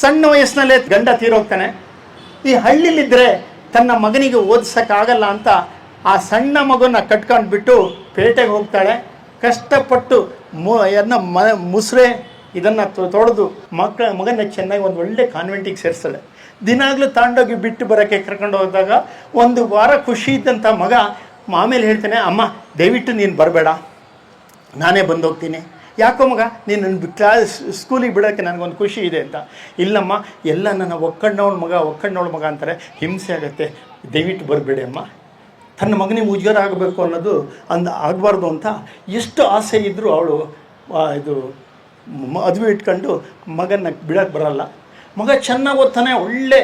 ಸಣ್ಣ ವಯಸ್ಸಿನಲ್ಲೇ ಗಂಡ ತೀರೋಗ್ತಾನೆ. ಈ ಹಳ್ಳಿಲಿದ್ದರೆ ತನ್ನ ಮಗನಿಗೆ ಓದಿಸೋಕ್ಕಾಗಲ್ಲ ಅಂತ ಆ ಸಣ್ಣ ಮಗನ ಕಟ್ಕೊಂಡು ಬಿಟ್ಟು ಪೇಟೆಗೆ ಹೋಗ್ತಾಳೆ. ಕಷ್ಟಪಟ್ಟು ಮು ಅದನ್ನ ಮ, ಮುಸ್ರೆ ಇದನ್ನು ತೊಡೆದು ಮಕ್ಕಳ ಮಗನ ಚೆನ್ನಾಗಿ ಒಂದು ಒಳ್ಳೆ ಕಾನ್ವೆಂಟಿಗೆ ಸೇರಿಸ್ತಾಳೆ. ದಿನಾಗಲೂ ತಾಂಡೋಗಿ ಬಿಟ್ಟು ಬರೋಕ್ಕೆ ಕರ್ಕೊಂಡು ಹೋದಾಗ ಒಂದು ವಾರ ಖುಷಿ ಇದ್ದಂಥ ಮಗ ಆಮೇಲೆ ಹೇಳ್ತಾನೆ, ಅಮ್ಮ, ದಯವಿಟ್ಟು ನೀನು ಬರಬೇಡ. ನಾನೇ ಬಂದು ಹೋಗ್ತೀನಿ ಯಾಕೋ ಮಗ, ನೀನು ಕ್ಲಾಸ್ ಸ್ಕೂಲಿಗೆ ಬಿಡೋಕ್ಕೆ ನನಗೊಂದು ಖುಷಿ ಇದೆ ಅಂತ. ಇಲ್ಲಮ್ಮ, ಎಲ್ಲ ನನ್ನ ಒಕ್ಕಣ್ಣವಳ ಮಗ ಒಕ್ಕಣ್ಣವಳ ಮಗ ಅಂತಾರೆ. ಹಿಂಸೆ ಆಗುತ್ತೆ. ದಯವಿಟ್ಟು ಬರಬೇಡಿ ಅಮ್ಮ. ತನ್ನ ಮಗನಿಗೆ ಮುಜುಗರ ಆಗಬೇಕು ಅನ್ನೋದು ಅಂದ ಆಗಬಾರ್ದು ಅಂತ ಎಷ್ಟು ಆಸೆ ಇದ್ದರೂ ಅವಳು ಇದು ಮದುವೆ ಇಟ್ಕೊಂಡು ಮಗನ ಬಿಡೋಕ್ಕೆ ಬರಲ್ಲ. ಮಗ ಚೆನ್ನಾಗಿ ಓದ್ತಾನೆ, ಒಳ್ಳೆ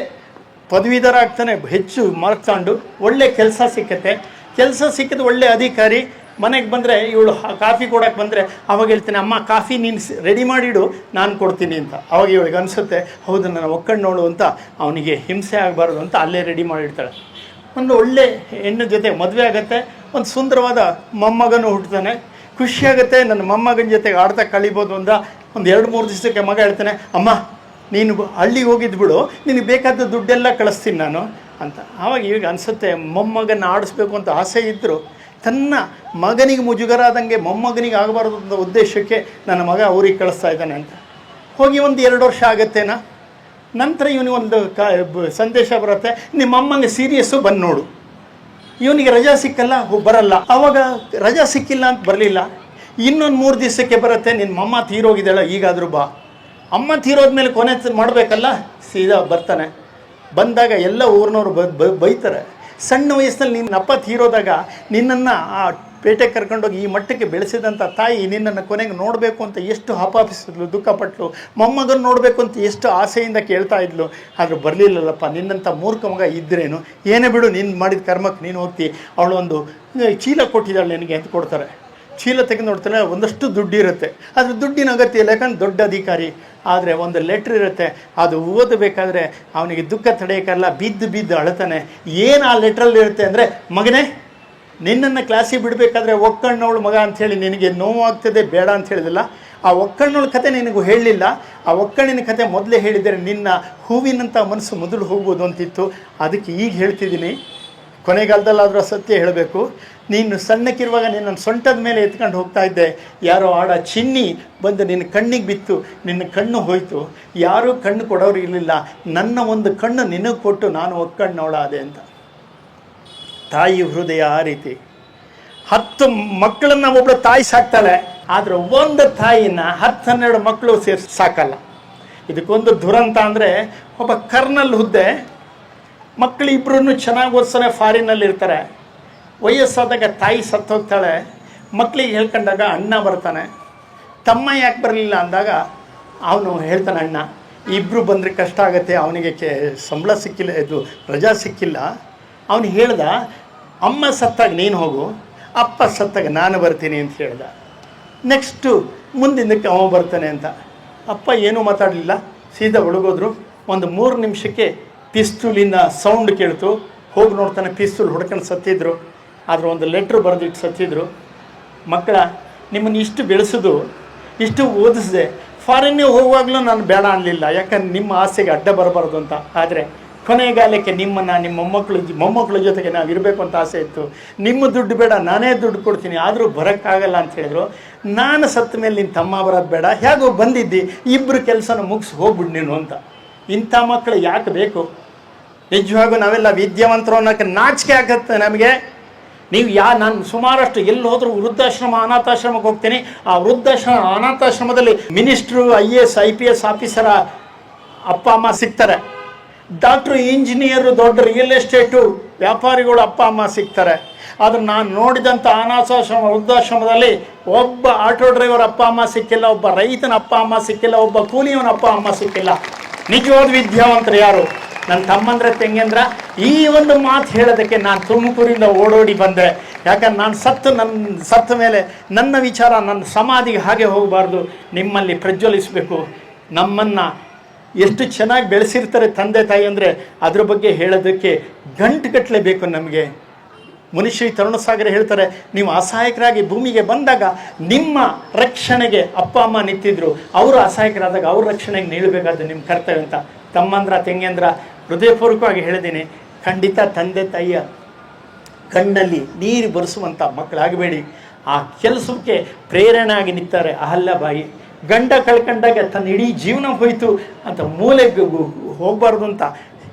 ಪದವೀಧರ ಆಗ್ತಾನೆ, ಹೆಚ್ಚು ಮಾರ್ಕ್ ತಗೊಂಡು ಒಳ್ಳೆ ಕೆಲಸ ಸಿಕ್ಕತ್ತೆ. ಕೆಲಸ ಸಿಕ್ಕಿದ ಒಳ್ಳೆ ಅಧಿಕಾರಿ ಮನೆಗೆ ಬಂದರೆ ಇವಳು ಕಾಫಿ ಕೊಡೋಕೆ ಬಂದರೆ ಅವಾಗ ಹೇಳ್ತಾನೆ, ಅಮ್ಮ, ಕಾಫಿ ನೀನು ರೆಡಿ ಮಾಡಿಡು, ನಾನು ಕೊಡ್ತೀನಿ ಅಂತ. ಅವಾಗ ಇವಳಿಗೆ ಅನಿಸುತ್ತೆ, ಹೌದು, ನನ್ನ ಒಕ್ಕಣ್ಣೋಳು ಅಂತ. ಅವನಿಗೆ ಹಿಂಸೆ ಆಗಬಾರ್ದು ಅಂತ ಅಲ್ಲೇ ರೆಡಿ ಮಾಡಿಡ್ತಾಳೆ. ಒಂದು ಒಳ್ಳೆ ಹೆಣ್ಣು ಜೊತೆ ಮದುವೆ ಆಗುತ್ತೆ, ಒಂದು ಸುಂದರವಾದ ಮೊಮ್ಮಗನು ಹುಟ್ಟುತ್ತಾನೆ ಖುಷಿಯಾಗುತ್ತೆ ನನ್ನ ಮೊಮ್ಮಗನ ಜೊತೆಗೆ ಆಡ್ತಾ ಕಳಿಬೋದು ಅಂತ ಒಂದು ಎರಡು ಮೂರು ದಿವಸಕ್ಕೆ ಮಗ ಹೇಳ್ತಾನೆ, ಅಮ್ಮ, ನೀನು ಹಳ್ಳಿಗೆ ಹೋಗಿದ್ದು ಬಿಡು, ನಿನಗೆ ಬೇಕಾದ ದುಡ್ಡೆಲ್ಲ ಕಳಿಸ್ತೀನಿ ನಾನು ಅಂತ. ಆವಾಗ ಈಗ ಅನಿಸುತ್ತೆ, ಮೊಮ್ಮಗನ ಆಡಿಸ್ಬೇಕು ಅಂತ ಆಸೆ ಇದ್ದರೂ ತನ್ನ ಮಗನಿಗೆ ಮುಜುಗರ ಆದಂಗೆ ಮೊಮ್ಮಗನಿಗೆ ಆಗಬಾರ್ದು ಅಂತ ಉದ್ದೇಶಕ್ಕೆ ನನ್ನ ಮಗ ಅವ್ರಿಗೆ ಕಳಿಸ್ತಾ ಇದ್ದಾನೆ ಅಂತ. ಹೋಗಿ ಒಂದು ಎರಡು ವರ್ಷ ಆಗತ್ತೇನಾ? ನಂತರ ಇವನಿಗೆ ಒಂದು ಕ ಸಂದೇಶ ಬರುತ್ತೆ, ನಿಮ್ಮ ಅಮ್ಮಂಗೆ ಸೀರಿಯಸ್ಸು ಬಂದು ನೋಡು. ಇವನಿಗೆ ರಜಾ ಸಿಕ್ಕಲ್ಲ ಬರಲ್ಲ. ಅವಾಗ ರಜಾ ಸಿಕ್ಕಿಲ್ಲ ಅಂತ ಬರಲಿಲ್ಲ. ಇನ್ನೊಂದು ಮೂರು ದಿವಸಕ್ಕೆ ಬರುತ್ತೆ ನಿನ್ನ ಮಮ್ಮ ತೀರೋಗಿದ್ದಾಳ, ಈಗಾದರೂ ಬಾ. ಅಮ್ಮ ತೀರೋದ್ಮೇಲೆ ಕೊನೆ ತ- ಮಾಡಬೇಕಲ್ಲ, ಸೀದಾ ಬರ್ತಾನೆ. ಬಂದಾಗ ಎಲ್ಲ ಊರಿನವ್ರು ಬೈತಾರೆ. ಸಣ್ಣ ವಯಸ್ಸಿನಲ್ಲಿ ನಿನ್ನ ಅಪ್ಪ ತೀರೋದಾಗ ನಿನ್ನನ್ನು ಆ ಪೇಟೆಗೆ ಕರ್ಕೊಂಡೋಗಿ ಈ ಮಟ್ಟಕ್ಕೆ ಬೆಳೆಸಿದಂಥ ತಾಯಿ ನಿನ್ನನ್ನು ಕೊನೆಗೆ ನೋಡಬೇಕು ಅಂತ ಎಷ್ಟು ಹಪಾಪಿಸಿದ್ಲು ದುಃಖಪಟ್ಲು, ಮೊಮ್ಮಗನ ನೋಡಬೇಕು ಅಂತ ಎಷ್ಟು ಆಸೆಯಿಂದ ಕೇಳ್ತಾ ಇದ್ಲು. ಆದರೆ ಬರಲಿಲ್ಲಲ್ಲಪ್ಪ ನಿನ್ನಂಥ ಮೂರ್ಖ ಮಗ ಇದ್ರೇನು? ಏನೇ ಬಿಡು ನಿನ್ನ ಮಾಡಿದ ಕರ್ಮಕ್ಕೆ ನೀನು ಹೋಗ್ತಿ. ಅವಳು ಒಂದು ಚೀಲ ಕೊಟ್ಟಿದ್ದಾಳೆ ನಿನಗೆ ಅಂತ ಕೊಡ್ತಾರೆ. ಚೀಲ ತೆಗೆದು ನೋಡ್ತಾನೆ, ಒಂದಷ್ಟು ದುಡ್ಡಿರುತ್ತೆ ಆದರೆ ದುಡ್ಡಿನ ಅಗತ್ಯ ಇಲ್ಲ, ಯಾಕಂದ್ರೆ ದೊಡ್ಡ ಅಧಿಕಾರಿ. ಆದರೆ ಒಂದು ಲೆಟ್ರ್ ಇರುತ್ತೆ, ಅದು ಓದಬೇಕಾದ್ರೆ ಅವನಿಗೆ ದುಃಖ ತಡೆಯೋಕ್ಕಲ್ಲ ಬಿದ್ದು ಬಿದ್ದು ಅಳತಾನೆ. ಏನು ಆ ಲೆಟ್ರಲ್ಲಿ ಇರುತ್ತೆ ಅಂದರೆ, ಮಗನೇ, ನಿನ್ನನ್ನು ಕ್ಲಾಸಿಗೆ ಬಿಡಬೇಕಾದ್ರೆ ಒಕ್ಕಣ್ಣವಳು ಮಗ ಅಂಥೇಳಿ ನಿನಗೆ ನೋವಾಗ್ತದೆ, ಬೇಡ ಅಂತ ಹೇಳಿದಿಲ್ಲ. ಆ ಒಕ್ಕಣ್ಣವಳ ಕತೆ ನಿನಗೂ ಹೇಳಲಿಲ್ಲ. ಆ ಒಕ್ಕಣ್ಣಿನ ಕತೆ ಮೊದಲೇ ಹೇಳಿದರೆ ನಿನ್ನ ಹೂವಿನಂಥ ಮನಸ್ಸು ಮೊದಲು ಹೋಗ್ಬೋದು ಅಂತಿತ್ತು. ಅದಕ್ಕೆ ಈಗ ಹೇಳ್ತಿದ್ದೀನಿ. ಕೊನೆಗಾಲದಲ್ಲಾದರೂ ಸತ್ಯ ಹೇಳಬೇಕು. ನೀನು ಸಣ್ಣಕ್ಕಿರುವಾಗ ನಿನ್ನ ಸೊಂಟದ ಮೇಲೆ ಎತ್ಕೊಂಡು ಹೋಗ್ತಾ ಇದ್ದೆ. ಯಾರೋ ಆಡ ಚಿನ್ನಿ ಬಂದು ನಿನ್ನ ಕಣ್ಣಿಗೆ ಬಿತ್ತು. ನಿನ್ನ ಕಣ್ಣು ಹೋಯಿತು. ಯಾರೂ ಕಣ್ಣು ಕೊಡೋರು ಇರಲಿಲ್ಲ. ನನ್ನ ಒಂದು ಕಣ್ಣು ನಿನಗೆ ಕೊಟ್ಟು ನಾನು ಒಕ್ಕಣ್ಣವಳಾದೆ ಅಂತ. ತಾಯಿ ಹೃದಯ ಆ ರೀತಿ. ಹತ್ತು ಮಕ್ಕಳನ್ನ ಒಬ್ಬಳು ತಾಯಿ ಸಾಕ್ತಾಳೆ. ಆದರೆ ಒಂದು ತಾಯಿನ ಹತ್ತು ಹನ್ನೆರಡು ಮಕ್ಕಳು ಸೇರಿಸಿ ಸಾಕಲ್ಲ. ಇದಕ್ಕೊಂದು ದುರಂತ ಅಂದರೆ ಒಬ್ಬ ಕರ್ನಲ್ ಹುದ್ದೆ ಮಕ್ಕಳು ಇಬ್ಬರನ್ನು ಚೆನ್ನಾಗಿ ಓದಿಸ್ತಾನೆ ಫಾರಿನಲ್ಲಿ ಇರ್ತಾರೆ ವಯಸ್ಸಾದಾಗ ತಾಯಿ ಸತ್ತೋಗ್ತಾಳೆ ಮಕ್ಕಳಿಗೆ ಹೇಳ್ಕೊಂಡಾಗ ಅಣ್ಣ ಬರ್ತಾನೆ. ತಮ್ಮ ಯಾಕೆ ಬರಲಿಲ್ಲ ಅಂದಾಗ ಅವನು ಹೇಳ್ತಾನೆ, ಅಣ್ಣ ಇಬ್ಬರು ಬಂದರೆ ಕಷ್ಟ ಆಗುತ್ತೆ, ಅವನಿಗೆ ಕೆ ಸಂಬಳ ಸಿಕ್ಕಿಲ್ಲ, ಇದು ರಜಾ ಸಿಕ್ಕಿಲ್ಲ. ಅವನು ಹೇಳ್ದ, ಅಮ್ಮ ಸತ್ತಾಗ ನೀನು ಹೋಗು, ಅಪ್ಪ ಸತ್ತಾಗ ನಾನು ಬರ್ತೀನಿ ಅಂತ ಹೇಳ್ದ. ನೆಕ್ಸ್ಟು ಮುಂದಿನಕ್ಕೆ ಅವ ಬರ್ತಾನೆ ಅಂತ. ಅಪ್ಪ ಏನೂ ಮಾತಾಡಲಿಲ್ಲ, ಸೀದಾ ಒಳಗೋದ್ರು. ಒಂದು ಮೂರು ನಿಮಿಷಕ್ಕೆ ಪಿಸ್ತೂಲಿನ ಸೌಂಡ್ ಕೇಳ್ತು. ಹೋಗಿ ನೋಡ್ತಾನೆ, ಪಿಸ್ತೂಲ್ ಹೊಡ್ಕೊಂಡು ಸತ್ತಿದ್ರು. ಆದ್ರೆ ಒಂದು ಲೆಟ್ರ್ ಬರೆದಿಟ್ಟು ಸತ್ತಿದ್ರು. ಮಕ್ಕಳ, ನಿಮ್ಮನ್ನು ಇಷ್ಟು ಬೆಳೆಸೋದು, ಇಷ್ಟು ಓದಿಸಿದೆ ಫಾರಿನ್ಗೆ ಹೋಗುವಾಗಲೂ ನಾನು ಬೇಡ ಅನ್ನಲಿಲ್ಲ ಯಾಕಂದ್ರೆ ನಿಮ್ಮ ಆಸೆಗೆ ಅಡ್ಡ ಬರಬಾರ್ದು ಅಂತ. ಆದರೆ ಕೊನೆಗಾಲಕ್ಕೆ ನಿಮ್ಮನ್ನು, ನಿಮ್ಮ ಮೊಮ್ಮಕ್ಕಳು ಮೊಮ್ಮಕ್ಕಳ ಜೊತೆಗೆ ನಾವು ಇರಬೇಕು ಅಂತ ಆಸೆ ಇತ್ತು. ನಿಮ್ಮ ದುಡ್ಡು ಬೇಡ, ನಾನೇ ದುಡ್ಡು ಕೊಡ್ತೀನಿ, ಆದರೂ ಬರೋಕ್ಕಾಗಲ್ಲ ಅಂತ ಹೇಳಿದ್ರು. ನಾನು ಸತ್ತ ಮೇಲೆ ನಿನ್ನ ತಮ್ಮ ಬರೋದು ಬೇಡ, ಹೇಗೋ ಬಂದಿದ್ದಿ ಇಬ್ಬರು ಕೆಲಸನ ಮುಗಿಸಿ ಹೋಗ್ಬಿಡು ನೀನು ಅಂತ. ಇಂಥ ಮಕ್ಕಳು ಯಾಕೆ ಬೇಕು? ನಿಜವಾಗೂ ನಾವೆಲ್ಲ ವಿದ್ಯಾವಂತರು ಅನ್ನೋಕ್ಕೆ ನಾಚಿಕೆ ಆಗತ್ತೆ ನಮಗೆ. ನೀವು ಯಾ ನಾನು ಸುಮಾರಷ್ಟು ಎಲ್ಲಿ ಹೋದರೂ ವೃದ್ಧಾಶ್ರಮ, ಅನಾಥಾಶ್ರಮಕ್ಕೆ ಹೋಗ್ತೀನಿ. ಆ ವೃದ್ಧಾಶ್ರಮ, ಅನಾಥಾಶ್ರಮದಲ್ಲಿ minister, I A S, I P S ಆಫೀಸರ ಅಪ್ಪ, ಅಮ್ಮ ಸಿಗ್ತಾರೆ. ಡಾಕ್ಟ್ರು, ಇಂಜಿನಿಯರು, ದೊಡ್ಡ ರಿಯಲ್ ಎಸ್ಟೇಟು ವ್ಯಾಪಾರಿಗಳು ಅಪ್ಪ, ಅಮ್ಮ ಸಿಗ್ತಾರೆ. ಆದರೆ ನಾನು ನೋಡಿದಂಥ ಅನಾಥಾಶ್ರಮ, ವೃದ್ಧಾಶ್ರಮದಲ್ಲಿ ಒಬ್ಬ ಆಟೋ ಡ್ರೈವರ್ ಅಪ್ಪ, ಅಮ್ಮ ಸಿಕ್ಕಿಲ್ಲ, ಒಬ್ಬ ರೈತನ ಅಪ್ಪ, ಅಮ್ಮ ಸಿಕ್ಕಿಲ್ಲ, ಒಬ್ಬ ಕೂಲಿಯವನ ಅಪ್ಪ, ಅಮ್ಮ ಸಿಕ್ಕಿಲ್ಲ. ನಿಜವಾದ ವಿದ್ಯಾವಂತರು ಯಾರು? ನನ್ನ ತಮ್ಮಂದ್ರ ತೆಂಗೇಂದ್ರ, ಈ ಒಂದು ಮಾತು ಹೇಳೋದಕ್ಕೆ ನಾನು ತುಮಕೂರಿಂದ ಓಡೋಡಿ ಬಂದೆ. ಯಾಕಂದ್ರೆ ನಾನು ಸತ್ತು ನನ್ನ ಸತ್ತ ಮೇಲೆ ನನ್ನ ವಿಚಾರ ನನ್ನ ಸಮಾಧಿಗೆ ಹಾಗೆ ಹೋಗಬಾರ್ದು. ನಿಮ್ಮಲ್ಲಿ ಪ್ರಜ್ವಲಿಸಬೇಕು. ನಮ್ಮನ್ನು ಎಷ್ಟು ಚೆನ್ನಾಗಿ ಬೆಳೆಸಿರ್ತಾರೆ ತಂದೆ ತಾಯಿ ಅಂದರೆ ಅದ್ರ ಬಗ್ಗೆ ಹೇಳೋದಕ್ಕೆ ಗಂಟುಗಟ್ಟಲೆ ಬೇಕು ನಮಗೆ. ಮುನಿಶ್ರೀ ತರುಣಸಾಗರ ಹೇಳ್ತಾರೆ, ನೀವು ಅಸಹಾಯಕರಾಗಿ ಭೂಮಿಗೆ ಬಂದಾಗ ನಿಮ್ಮ ರಕ್ಷಣೆಗೆ ಅಪ್ಪ, ಅಮ್ಮ ನಿಂತಿದ್ರು. ಅವರು ಅಸಹಾಯಕರಾದಾಗ ಅವ್ರ ರಕ್ಷಣೆಗೆ ನೀಡಬೇಕಾದ ನಿಮ್ಮ ಕರ್ತವ್ಯ ಅಂತ. ತಮ್ಮಂದ್ರ, ತೆಂಗೇಂದ್ರ, ಹೃದಯಪೂರ್ವಕವಾಗಿ ಹೇಳಿದ್ದೀನಿ, ಖಂಡಿತ ತಂದೆ, ತಾಯಿಯ ಕಣ್ಣಲ್ಲಿ ನೀರು ಬರೆಸುವಂಥ ಮಕ್ಕಳಾಗಬೇಡಿ. ಆ ಕೆಲಸಕ್ಕೆ ಪ್ರೇರಣೆ ಆಗಿ ನಿಂತಾರೆ ಅಹಲ್ಯಬಾಯಿ. ಗಂಡ ಕಳ್ಕೊಂಡಾಗ ತನ್ನ ಇಡೀ ಜೀವನ ಹೋಯಿತು, ಅಂತ ಮೂಲೆಗೆ ಹೋಗಬಾರ್ದು ಅಂತ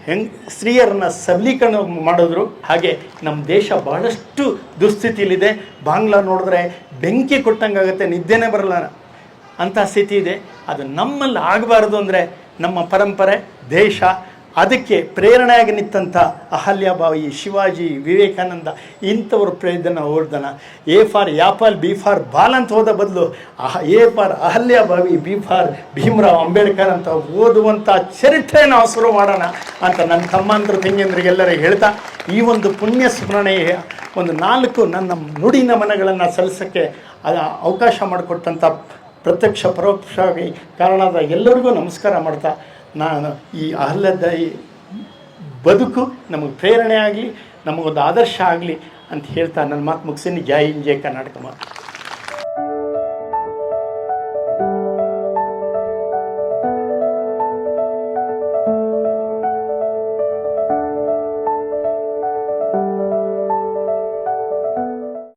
ಹೆಂಗ್ ಸ್ತ್ರೀಯರನ್ನ ಸಬಲೀಕರಣ ಮಾಡಿದ್ರು, ಹಾಗೆ ನಮ್ಮ ದೇಶ ಬಹಳಷ್ಟು ದುಸ್ಥಿತಿಯಲ್ಲಿದೆ ಬಾಂಗ್ಲಾ ನೋಡಿದ್ರೆ ಬೆಂಕಿ ಕೊಟ್ಟಂಗಾಗುತ್ತೆ, ನಿದ್ದೆನೇ ಬರಲ್ಲ ಅಂತ ಸ್ಥಿತಿ ಇದೆ. ಅದು ನಮ್ಮಲ್ಲಿ ಆಗಬಾರ್ದು ಅಂದರೆ ನಮ್ಮ ಪರಂಪರೆ, ದೇಶ ಅದಕ್ಕೆ ಪ್ರೇರಣೆಯಾಗಿ ನಿಂತಂಥ ಅಹಲ್ಯಾಬಾಯಿ ಶಿವಾಜಿ ವಿವೇಕಾನಂದ ಇಂಥವ್ರ ಪ್ರೇರಣೆ ಓಡ್ದನ A for apple B for ball ಅಂತ ಹೋದ ಬದಲು ಅಹ, A for Ahalyabai B for Bhimrao Ambedkar ಅಂತ ಓದುವಂಥ ಚರಿತ್ರೆ ನಾವು ಶುರು ಮಾಡೋಣ ಅಂತ ನನ್ನ ತಮ್ಮಂದ್ರ ತಂಗಿಯಂದ್ರಿಗೆಲ್ಲರಿಗೆ ಹೇಳ್ತಾ ಈ ಒಂದು ಪುಣ್ಯ ಸ್ಮರಣೆಯ ಒಂದು ನಾಲ್ಕು ನನ್ನ ನುಡಿ ನಮನಗಳನ್ನು ಸಲ್ಲಿಸೋಕ್ಕೆ ಅವಕಾಶ ಮಾಡಿಕೊಟ್ಟಂಥ ಪ್ರತ್ಯಕ್ಷ ಪರೋಕ್ಷವಾಗಿ ಕಾರಣದ ಎಲ್ಲರಿಗೂ ನಮಸ್ಕಾರ ಮಾಡ್ತಾ ನಾನು ಈ ಅಹ್ಲದ ಈ ಬದುಕು ನಮಗೆ ಪ್ರೇರಣೆ ಆಗಲಿ, ನಮಗೊಂದು ಆದರ್ಶ ಆಗಲಿ ಅಂತ ಹೇಳ್ತಾ ನನ್ನ ಮಾತು ಮುಗಿಸಿನಿ ಜೈ ಹಿಂಜಯ ಜೈ ಕರ್ನಾಟಕ ಮಾತು.